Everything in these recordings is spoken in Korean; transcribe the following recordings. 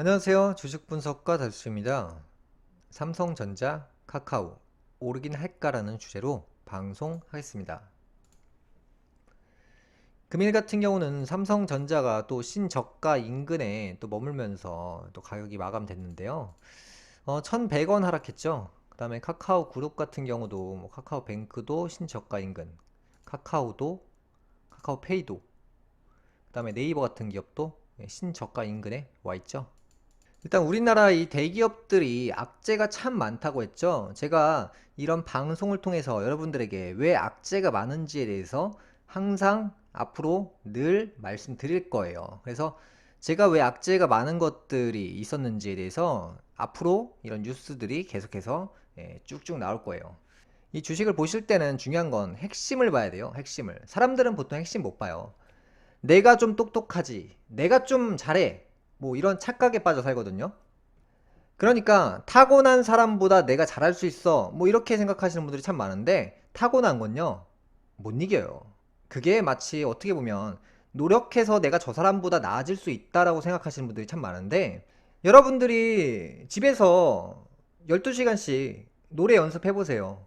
안녕하세요. 주식 분석가 달수입니다. 삼성전자, 카카오, 오르긴 할까라는 주제로 방송하겠습니다. 금일 같은 경우는 삼성전자가 또 신저가 인근에 또 머물면서 또 가격이 마감됐는데요. 어, 1100원 하락했죠. 그 다음에 카카오 그룹 같은 경우도 뭐 카카오 뱅크도 신저가 인근, 카카오도, 카카오페이도, 그 다음에 네이버 같은 기업도 신저가 인근에 와 있죠. 일단 우리나라 이 대기업들이 악재가 참 많다고 했죠. 제가 이런 방송을 통해서 여러분들에게 왜 악재가 많은지에 대해서 항상 앞으로 늘 말씀드릴 거예요. 그래서 제가 왜 악재가 많은 것들이 있었는지에 대해서 앞으로 이런 뉴스들이 계속해서 예, 쭉쭉 나올 거예요. 이 주식을 보실 때는 중요한 건 핵심을 봐야 돼요. 핵심을. 사람들은 보통 핵심 못 봐요. 내가 좀 똑똑하지. 내가 좀 잘해. 뭐 이런 착각에 빠져 살거든요. 그러니까 타고난 사람보다 내가 잘할 수 있어. 뭐 이렇게 생각하시는 분들이 참 많은데 타고난 건요. 못 이겨요. 그게 마치 어떻게 보면 노력해서 내가 저 사람보다 나아질 수 있다라고 생각하시는 분들이 참 많은데 여러분들이 집에서 12시간씩 노래 연습해 보세요.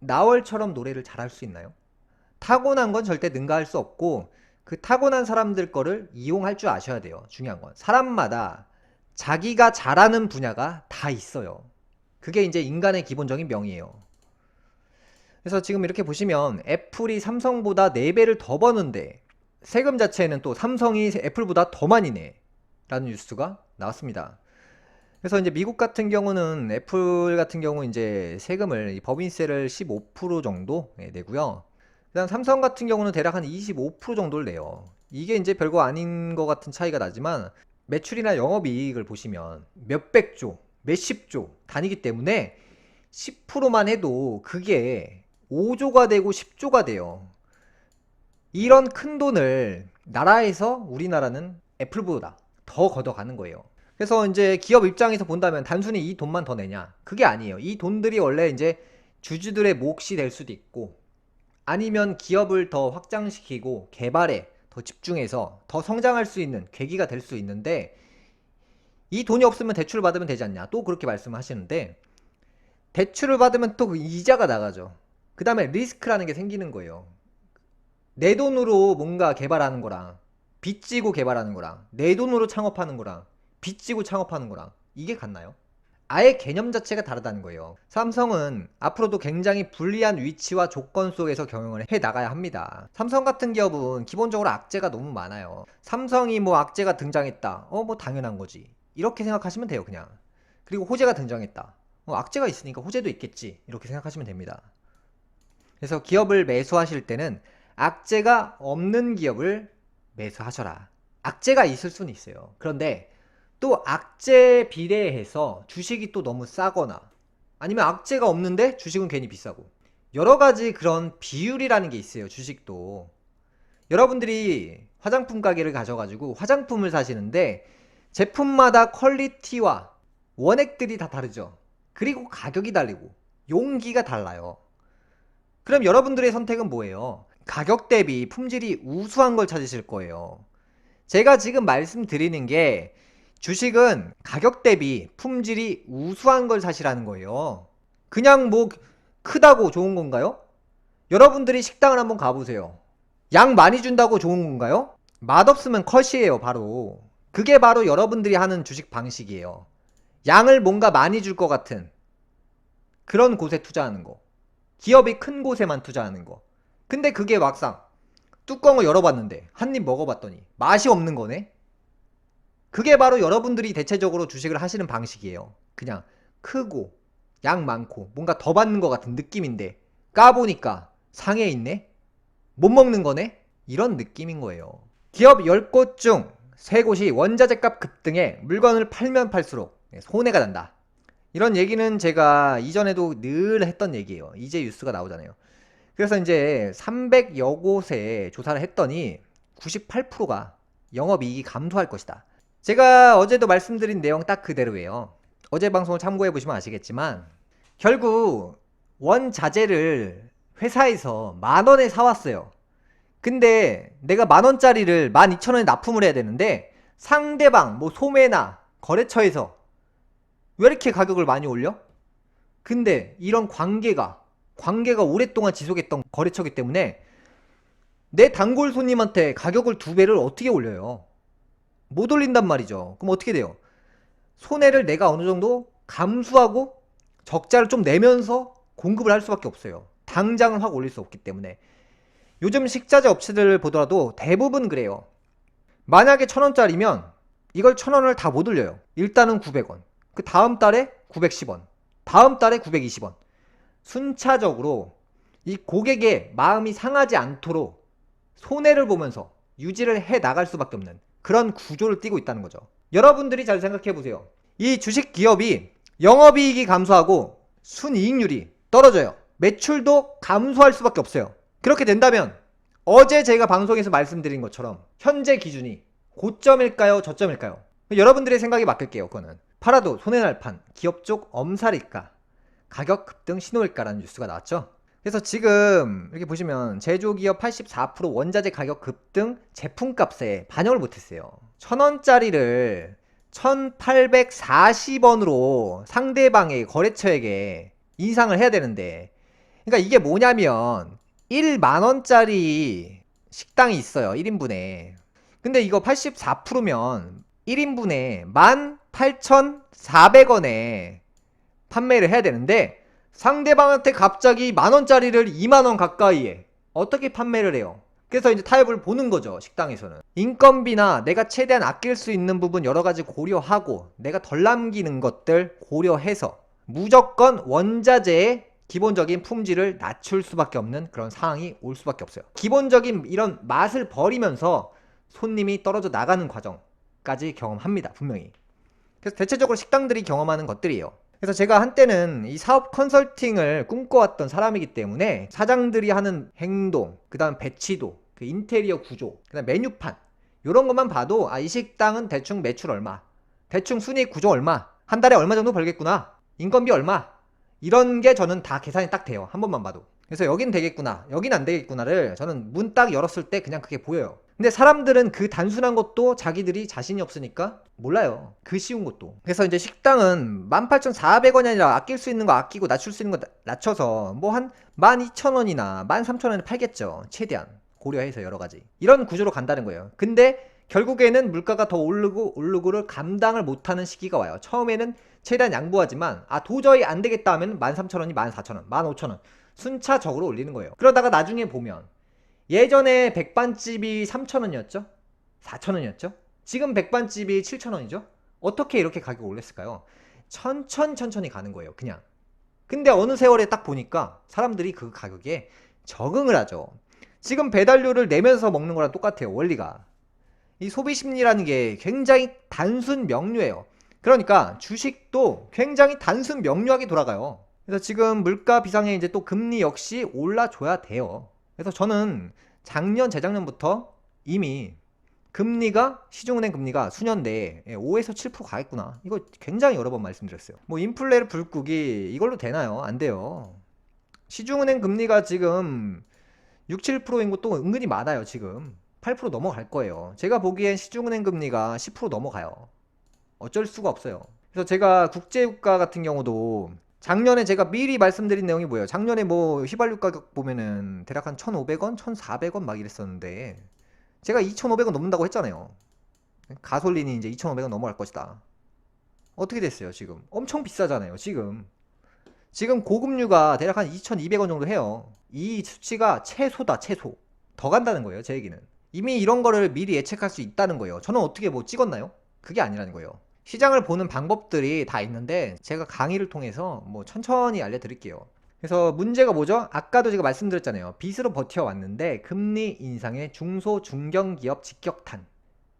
나월처럼 노래를 잘할 수 있나요? 타고난 건 절대 능가할 수 없고 그 타고난 사람들 거를 이용할 줄 아셔야 돼요. 중요한 건. 사람마다 자기가 잘하는 분야가 다 있어요. 그게 이제 인간의 기본적인 명이에요. 그래서 지금 이렇게 보시면 애플이 삼성보다 4배를 더 버는데 세금 자체는 또 삼성이 애플보다 더 많이 내. 라는 뉴스가 나왔습니다. 그래서 이제 미국 같은 경우는 애플 같은 경우 이제 세금을 법인세를 15% 정도 예, 내고요. 그다음 삼성 같은 경우는 대략 한 25% 정도를 내요. 이게 이제 별거 아닌 것 같은 차이가 나지만 매출이나 영업이익을 보시면 몇백조, 몇십조 단위기 때문에 10%만 해도 그게 5조가 되고 10조가 돼요. 이런 큰 돈을 나라에서 우리나라는 애플보다 더 걷어가는 거예요. 그래서 이제 기업 입장에서 본다면 단순히 이 돈만 더 내냐? 그게 아니에요. 이 돈들이 원래 이제 주주들의 몫이 될 수도 있고 아니면 기업을 더 확장시키고 개발에 더 집중해서 더 성장할 수 있는 계기가 될 수 있는데 이 돈이 없으면 대출을 받으면 되지 않냐? 또 그렇게 말씀하시는데 대출을 받으면 또그 이자가 나가죠. 그 다음에 리스크라는 게 생기는 거예요. 내 돈으로 뭔가 개발하는 거랑 빚지고 개발하는 거랑 내 돈으로 창업하는 거랑 빚지고 창업하는 거랑 이게 같나요? 아예 개념 자체가 다르다는 거예요. 삼성은 앞으로도 굉장히 불리한 위치와 조건 속에서 경영을 해 나가야 합니다. 삼성 같은 기업은 기본적으로 악재가 너무 많아요. 삼성이 뭐 악재가 등장했다. 어, 뭐 당연한 거지. 이렇게 생각하시면 돼요, 그냥. 그리고 호재가 등장했다. 어, 악재가 있으니까 호재도 있겠지. 이렇게 생각하시면 됩니다. 그래서 기업을 매수하실 때는 악재가 없는 기업을 매수하셔라. 악재가 있을 수는 있어요. 그런데 또 악재 비례해서 주식이 또 너무 싸거나 아니면 악재가 없는데 주식은 괜히 비싸고. 여러 가지 그런 비율이라는 게 있어요 주식도. 여러분들이 화장품 가게를 가셔가지고 화장품을 사시는데 제품마다 퀄리티와 원액들이 다 다르죠. 그리고 가격이 달리고 용기가 달라요. 그럼 여러분들의 선택은 뭐예요? 가격 대비 품질이 우수한 걸 찾으실 거예요. 제가 지금 말씀드리는 게 주식은 가격 대비 품질이 우수한 걸 사시라는 거예요. 그냥 뭐 크다고 좋은 건가요? 여러분들이 식당을 한번 가보세요. 양 많이 준다고 좋은 건가요? 맛없으면 컷이에요, 바로. 그게 바로 여러분들이 하는 주식 방식이에요. 양을 뭔가 많이 줄 것 같은 그런 곳에 투자하는 거. 기업이 큰 곳에만 투자하는 거. 근데 그게 막상 뚜껑을 열어봤는데 한 입 먹어봤더니 맛이 없는 거네? 그게 바로 여러분들이 대체적으로 주식을 하시는 방식이에요. 그냥 크고 양 많고 뭔가 더 받는 것 같은 느낌인데 까보니까 상해 있네? 못 먹는 거네? 이런 느낌인 거예요. 기업 10곳 중 3곳이 원자재 값 급등에 물건을 팔면 팔수록 손해가 난다. 이런 얘기는 제가 이전에도 늘 했던 얘기예요. 이제 뉴스가 나오잖아요. 그래서 이제 300여 곳에 조사를 했더니 98%가 영업이익이 감소할 것이다. 제가 어제도 말씀드린 내용 딱 그대로예요. 어제 방송을 참고해 보시면 아시겠지만 결국 원자재를 회사에서 만 원에 사왔어요. 근데 내가 만 원짜리를 만 이천 원에 납품을 해야 되는데 상대방 뭐 소매나 거래처에서 왜 이렇게 가격을 많이 올려? 근데 이런 관계가 관계가 오랫동안 지속했던 거래처기 때문에 내 단골 손님한테 가격을 두 배를 어떻게 올려요? 못 올린단 말이죠. 그럼 어떻게 돼요? 손해를 내가 어느 정도 감수하고 적자를 좀 내면서 공급을 할 수밖에 없어요. 당장은 확 올릴 수 없기 때문에. 요즘 식자재 업체들을 보더라도 대부분 그래요. 만약에 천 원짜리면 이걸 천 원을 다 못 올려요. 일단은 900원. 그 다음 달에 910원. 다음 달에 920원. 순차적으로 이 고객의 마음이 상하지 않도록 손해를 보면서 유지를 해 나갈 수밖에 없는 그런 구조를 띠고 있다는 거죠. 여러분들이 잘 생각해 보세요. 이 주식 기업이 영업이익이 감소하고 순이익률이 떨어져요. 매출도 감소할 수밖에 없어요. 그렇게 된다면 어제 제가 방송에서 말씀드린 것처럼 현재 기준이 고점일까요? 저점일까요? 여러분들의 생각에 맡길게요. 그거는 팔아도 손해날 판 기업 쪽 엄살일까? 가격 급등 신호일까라는 뉴스가 나왔죠. 그래서 지금 이렇게 보시면 제조기업 84% 원자재 가격 급등 제품값에 반영을 못했어요. 천 원짜리를 1840원으로 상대방의 거래처에게 인상을 해야 되는데 그러니까 이게 뭐냐면 1만원짜리 식당이 있어요 1인분에 근데 이거 84%면 1인분에 18,400원에 판매를 해야 되는데 상대방한테 갑자기 만원짜리를 2만원 가까이에 어떻게 판매를 해요? 그래서 이제 타협을 보는 거죠 식당에서는. 인건비나 내가 최대한 아낄 수 있는 부분 여러 가지 고려하고 내가 덜 남기는 것들 고려해서 무조건 원자재의 기본적인 품질을 낮출 수밖에 없는 그런 상황이 올 수밖에 없어요. 기본적인 이런 맛을 버리면서 손님이 떨어져 나가는 과정까지 경험합니다 분명히. 그래서 대체적으로 식당들이 경험하는 것들이에요 그래서 제가 한때는 이 사업 컨설팅을 꿈꿔왔던 사람이기 때문에 사장들이 하는 행동, 그 다음 배치도, 그 인테리어 구조, 그 다음 메뉴판 이런 것만 봐도 아 이 식당은 대충 매출 얼마, 대충 순이익 구조 얼마, 한 달에 얼마 정도 벌겠구나, 인건비 얼마 이런 게 저는 다 계산이 딱 돼요 한 번만 봐도. 그래서 여긴 되겠구나, 여긴 안 되겠구나를 저는 문 딱 열었을 때 그냥 그게 보여요. 근데 사람들은 그 단순한 것도 자기들이 자신이 없으니까 몰라요. 그 쉬운 것도. 그래서 이제 식당은 18,400원이 아니라 아낄 수 있는 거 아끼고 낮출 수 있는 거 낮춰서 뭐 한 12,000원이나 13,000원에 팔겠죠. 최대한. 고려해서 여러 가지. 이런 구조로 간다는 거예요. 근데 결국에는 물가가 더 오르고 오르고를 감당을 못하는 시기가 와요. 처음에는 최대한 양보하지만 아 도저히 안 되겠다 하면 13,000원이 14,000원, 15,000원 순차적으로 올리는 거예요. 그러다가 나중에 보면 예전에 백반집이 3,000원이었죠? 4,000원이었죠? 지금 백반집이 7,000원이죠? 어떻게 이렇게 가격 올렸을까요? 천천 천천히 가는 거예요, 그냥. 근데 어느 세월에 딱 보니까 사람들이 그 가격에 적응을 하죠. 지금 배달료를 내면서 먹는 거랑 똑같아요, 원리가. 이 소비 심리라는 게 굉장히 단순 명료해요. 그러니까 주식도 굉장히 단순 명료하게 돌아가요. 그래서 지금 물가 비상에 이제 또 금리 역시 올라줘야 돼요. 그래서 저는 작년, 재작년부터 이미 금리가 시중은행 금리가 수년 내에 5에서 7% 가겠구나. 이거 굉장히 여러 번 말씀드렸어요. 뭐 인플레를 불국이 이걸로 되나요? 안 돼요. 시중은행 금리가 지금 6, 7%인 것도 은근히 많아요, 지금. 8% 넘어갈 거예요. 제가 보기엔 시중은행 금리가 10% 넘어가요. 어쩔 수가 없어요. 그래서 제가 국제유가 같은 경우도 작년에 제가 미리 말씀드린 내용이 뭐예요? 작년에 뭐 휘발유 가격 보면은 대략 한 1,500원, 1,400원 막 이랬었는데 제가 2,500원 넘는다고 했잖아요. 가솔린이 이제 2,500원 넘어갈 것이다. 어떻게 됐어요, 지금? 엄청 비싸잖아요, 지금. 지금 고급류가 대략 한 2,200원 정도 해요. 이 수치가 최소다, 최소. 더 간다는 거예요, 제 얘기는. 이미 이런 거를 미리 예측할 수 있다는 거예요. 저는 어떻게 뭐 찍었나요? 그게 아니라는 거예요. 시장을 보는 방법들이 다 있는데 제가 강의를 통해서 뭐 천천히 알려드릴게요. 그래서 문제가 뭐죠? 아까도 제가 말씀드렸잖아요. 빚으로 버텨왔는데 금리 인상에 중소 중견기업 직격탄.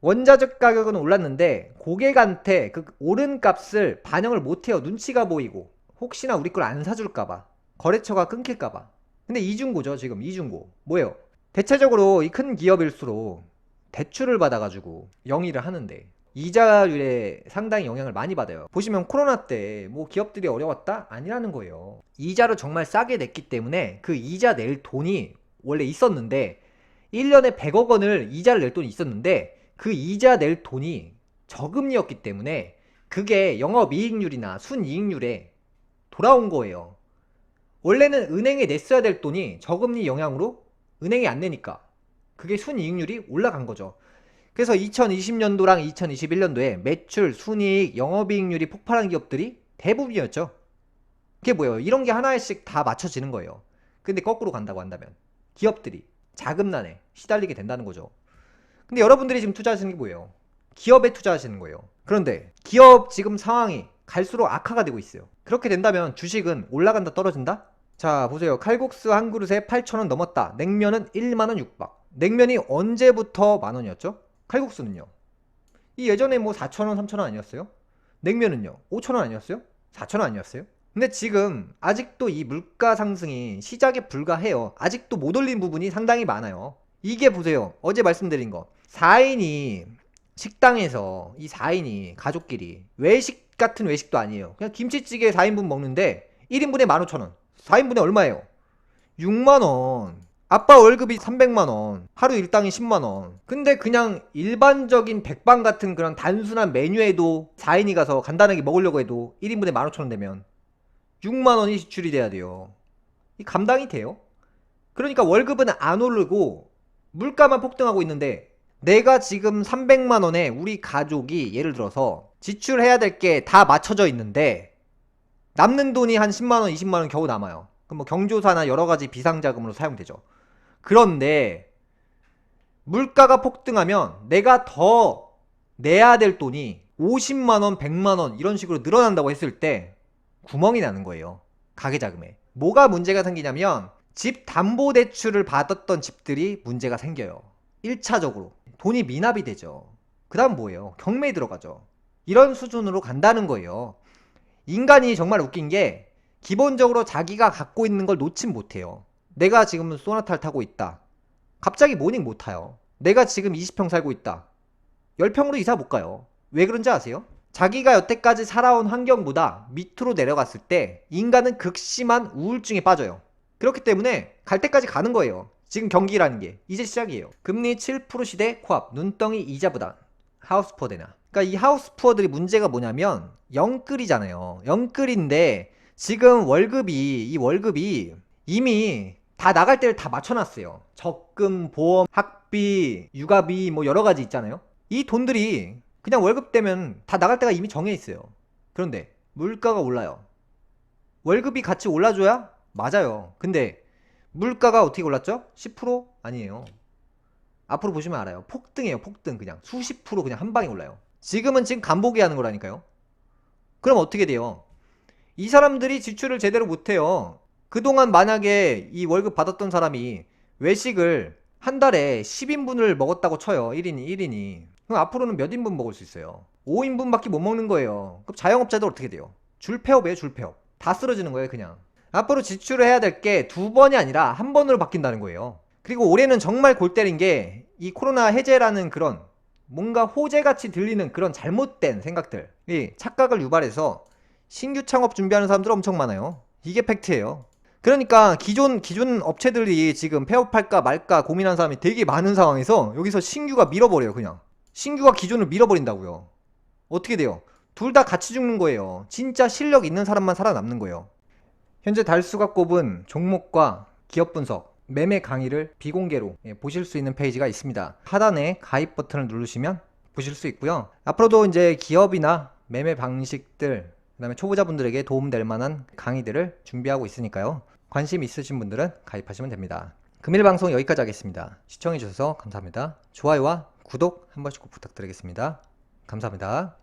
원자재 가격은 올랐는데 고객한테 그 오른 값을 반영을 못해요. 눈치가 보이고 혹시나 우리 걸 안 사줄까봐 거래처가 끊길까봐. 근데 이중고죠 지금 이중고 뭐예요? 대체적으로 이 큰 기업일수록 대출을 받아가지고 영위를 하는데 이자율에 상당히 영향을 많이 받아요. 보시면 코로나 때 뭐 기업들이 어려웠다? 아니라는 거예요. 이자를 정말 싸게 냈기 때문에 그 이자 낼 돈이 원래 있었는데 1년에 100억 원을 이자를 낼 돈이 있었는데 그 이자 낼 돈이 저금리였기 때문에 그게 영업이익률이나 순이익률에 돌아온 거예요. 원래는 은행에 냈어야 될 돈이 저금리 영향으로 은행에 안 내니까 그게 순이익률이 올라간 거죠. 그래서 2020년도랑 2021년도에 매출, 순이익, 영업이익률이 폭발한 기업들이 대부분이었죠. 그게 뭐예요? 이런 게 하나씩 다 맞춰지는 거예요. 근데 거꾸로 간다고 한다면 기업들이 자금난에 시달리게 된다는 거죠. 근데 여러분들이 지금 투자하시는 게 뭐예요? 기업에 투자하시는 거예요. 그런데 기업 지금 상황이 갈수록 악화가 되고 있어요. 그렇게 된다면 주식은 올라간다 떨어진다? 자 보세요. 칼국수 한 그릇에 8,000원 넘었다. 냉면은 1만원 육박. 냉면이 언제부터 만원이었죠? 칼국수는요. 이 예전에 뭐 4,000원, 3,000원 아니었어요? 냉면은요. 5,000원 아니었어요? 4,000원 아니었어요? 근데 지금 아직도 이 물가 상승이 시작에 불과해요. 아직도 못 올린 부분이 상당히 많아요. 이게 보세요. 어제 말씀드린 거. 4인이 식당에서 이 4인이 가족끼리 외식 같은 외식도 아니에요. 그냥 김치찌개 4인분 먹는데 1인분에 15,000원. 4인분에 얼마예요? 6만원. 아빠 월급이 300만원. 하루 일당이 10만원. 근데 그냥 일반적인 백반 같은 그런 단순한 메뉴에도 4인이 가서 간단하게 먹으려고 해도 1인분에 15,000원 되면 6만원이 지출이 돼야 돼요. 이 감당이 돼요? 그러니까 월급은 안 오르고 물가만 폭등하고 있는데 내가 지금 300만원에 우리 가족이 예를 들어서 지출해야 될 게 다 맞춰져 있는데 남는 돈이 한 10만원, 20만원 겨우 남아요. 그럼 뭐 경조사나 여러 가지 비상자금으로 사용되죠. 그런데 물가가 폭등하면 내가 더 내야 될 돈이 50만원, 100만원 이런 식으로 늘어난다고 했을 때 구멍이 나는 거예요. 가계자금에. 뭐가 문제가 생기냐면 집 담보대출을 받았던 집들이 문제가 생겨요. 1차적으로. 돈이 미납이 되죠. 그 다음 뭐예요? 경매에 들어가죠. 이런 수준으로 간다는 거예요. 인간이 정말 웃긴 게 기본적으로 자기가 갖고 있는 걸 놓친 못해요. 내가 지금 소나타를 타고 있다. 갑자기 모닝 못 타요. 내가 지금 20평 살고 있다. 10평으로 이사 못 가요. 왜 그런지 아세요? 자기가 여태까지 살아온 환경보다 밑으로 내려갔을 때 인간은 극심한 우울증에 빠져요. 그렇기 때문에 갈 때까지 가는 거예요. 지금 경기라는 게 이제 시작이에요. 금리 7% 시대 코앞 눈덩이 이자 부담 하우스 푸어 되나? 그러니까 이 하우스 푸어들이 문제가 뭐냐면 영끌이잖아요. 영끌인데 지금 월급이 이 월급이 이미 다 나갈 때를 다 맞춰놨어요. 적금, 보험, 학비, 육아비 뭐 여러 가지 있잖아요. 이 돈들이 그냥 월급 되면 다 나갈 때가 이미 정해 있어요. 그런데 물가가 올라요. 월급이 같이 올라줘야 맞아요. 근데 물가가 어떻게 올랐죠? 10% 아니에요. 앞으로 보시면 알아요. 폭등이에요. 폭등 그냥 수십 프로 그냥 한 방에 올라요. 지금은 지금 간보기 하는 거라니까요. 그럼 어떻게 돼요? 이 사람들이 지출을 제대로 못해요. 그동안 만약에 이 월급 받았던 사람이 외식을 한 달에 10인분을 먹었다고 쳐요. 1인이 1인이. 그럼 앞으로는 몇 인분 먹을 수 있어요? 5인분밖에 못 먹는 거예요. 그럼 자영업자들 어떻게 돼요? 줄폐업이에요, 줄폐업. 다 쓰러지는 거예요, 그냥. 앞으로 지출을 해야 될 게 두 번이 아니라 한 번으로 바뀐다는 거예요. 그리고 올해는 정말 골 때린 게 이 코로나 해제라는 그런 뭔가 호재같이 들리는 그런 잘못된 생각들, 이 착각을 유발해서 신규 창업 준비하는 사람들 엄청 많아요. 이게 팩트예요. 그러니까 기존 기존 업체들이 지금 폐업할까 말까 고민한 사람이 되게 많은 상황에서 여기서 신규가 밀어버려요, 그냥. 신규가 기존을 밀어버린다고요. 어떻게 돼요? 둘 다 같이 죽는 거예요. 진짜 실력 있는 사람만 살아남는 거예요. 현재 달수가 꼽은 종목과 기업 분석, 매매 강의를 비공개로 예, 보실 수 있는 페이지가 있습니다. 하단에 가입 버튼을 누르시면 보실 수 있고요. 앞으로도 이제 기업이나 매매 방식들, 그 다음에 초보자분들에게 도움될 만한 강의들을 준비하고 있으니까요. 관심 있으신 분들은 가입하시면 됩니다. 금일 방송 여기까지 하겠습니다. 시청해주셔서 감사합니다. 좋아요와 구독 한 번씩 꼭 부탁드리겠습니다. 감사합니다.